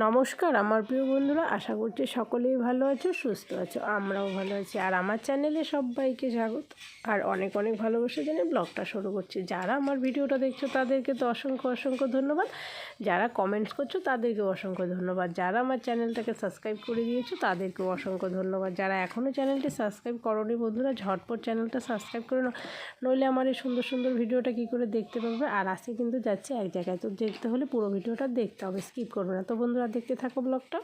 নমস্কার, আমার প্রিয় বন্ধুরা, আশা করছি সকলেই ভালো আছো, সুস্থ আছো, আমরাও ভালো আছি। আর আমার চ্যানেলে সবাইকে স্বাগত। আর অনেক অনেক ভালোবাসা জানিয়ে ব্লগটা শুরু করছি। যারা আমার ভিডিওটা দেখছ, তাদেরকে তো অসংখ্য অসংখ্য ধন্যবাদ। যারা কমেন্টস করছ, তাদেরকেও অসংখ্য ধন্যবাদ। যারা আমার চ্যানেলটাকে সাবস্ক্রাইব করে দিয়েছ, তাদেরকেও অসংখ্য ধন্যবাদ। যারা এখনও চ্যানেলটি সাবস্ক্রাইব করনি বন্ধুরা, ঝটপট চ্যানেলটা সাবস্ক্রাইব করে নাও। নইলে আমার এই সুন্দর সুন্দর ভিডিওটা কী করে দেখতে পাবে আর আজকে কিন্তু যাচ্ছে এক জায়গায়, তো দেখতে হলে পুরো ভিডিওটা দেখতে হবে স্কিপ করবে না। তো বন্ধুরা দেখতে থাকো ব্লগটা।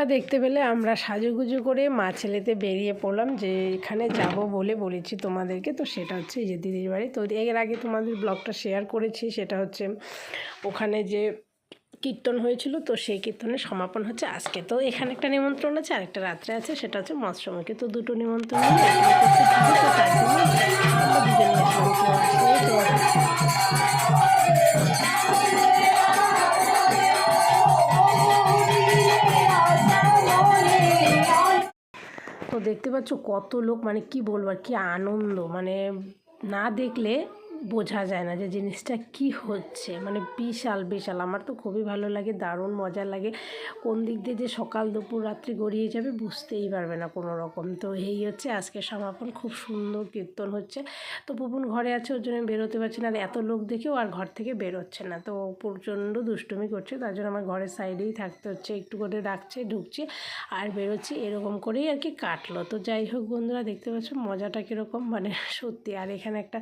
বন্ধুরা দেখতে পেলে আমরা সাজুগুজু করে মা ছেলেতে বেরিয়ে পড়লাম, যে এখানে যাব বলে বলেছি তোমাদেরকে। তো সেটা হচ্ছে যে দিদির বাড়ি। তো এর আগে তোমাদের ব্লগটা শেয়ার করেছি, সেটা হচ্ছে ওখানে যে কীর্তন হয়েছিল, তো সেই কীর্তনের সমাপন হচ্ছে আজকে। তো এখানে একটা নিমন্ত্রণ আছে, আরেকটা রাত্রে আছে, সেটা হচ্ছে মৎস্যমুখী। তো দুটো নিমন্ত্রণ দেখতে পাচ্ছ কত লোক মানে কি বলব আর কি আনন্দ মানে না দেখলে বোঝা যায় না যে জিনিসটা কি হচ্ছে। মানে বিশাল বিশাল। আমার তো খুবই ভালো লাগে, দারুণ মজা লাগে। কোন দিক দিয়ে যে সকাল, দুপুর, রাত্রি গড়িয়ে যাবে বুঝতেই পারবে না কোনো রকম। তো এই হচ্ছে আজকে সমাপন। খুব সুন্দর কীর্তন হচ্ছে। তো পুপুন ঘরে আছে, ওর জন্য বেরোতে পারছে না। আর এত লোক দেখেও আর ঘর থেকে বেরোচ্ছে না। তো প্রচণ্ড দুষ্টুমি করছে। তার জন্য আমার ঘরের সাইডেই থাকতে হচ্ছে। একটু করে ডাকছে ঢুকছে আর বেরোচ্ছি। এরকম করেই আর কি কাটলো। তো যাই হোক বন্ধুরা, দেখতে পাচ্ছ মজাটা কীরকম? মানে সত্যি, আর এখানে একটা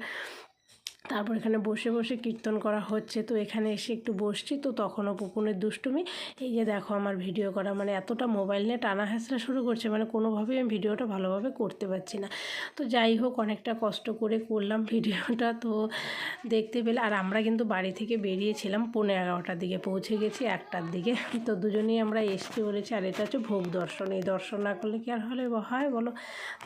তারপর এখানে বসে বসে কীর্তন করা হচ্ছে। তো এখানে এসে একটু বসছি। তো তখনও পুকুনের দুষ্টুমি। এই যে দেখো আমার ভিডিও করা মানে এতটা মোবাইল নিয়ে টানা হেঁচড়া শুরু করছে মানে কোনোভাবেই আমি ভিডিওটা ভালোভাবে করতে পারছি না। তো যাই হোক, অনেকটা কষ্ট করে করলাম ভিডিওটা। তো দেখতে পেলে, আর আমরা কিন্তু বাড়ি থেকে বেরিয়েছিলাম পনেরো এগারোটার দিকে, পৌঁছে গেছি একটার দিকে। তো দুজনেই আমরা এসছি বলেছি, আর এটা হচ্ছে ভোগ দর্শন। এই দর্শন না করলে কি আর হলে? হয়, বলো?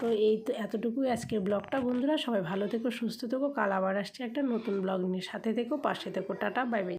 তো এই তো এতটুকুই আজকের ব্লগটা। বন্ধুরা, সবাই ভালো থেকো, সুস্থ থেকো। কাল আবার আসছে একটা নতুন ব্লগ নিয়ে সাথে থেকো পাশে থেকো টাটা বাই বাই।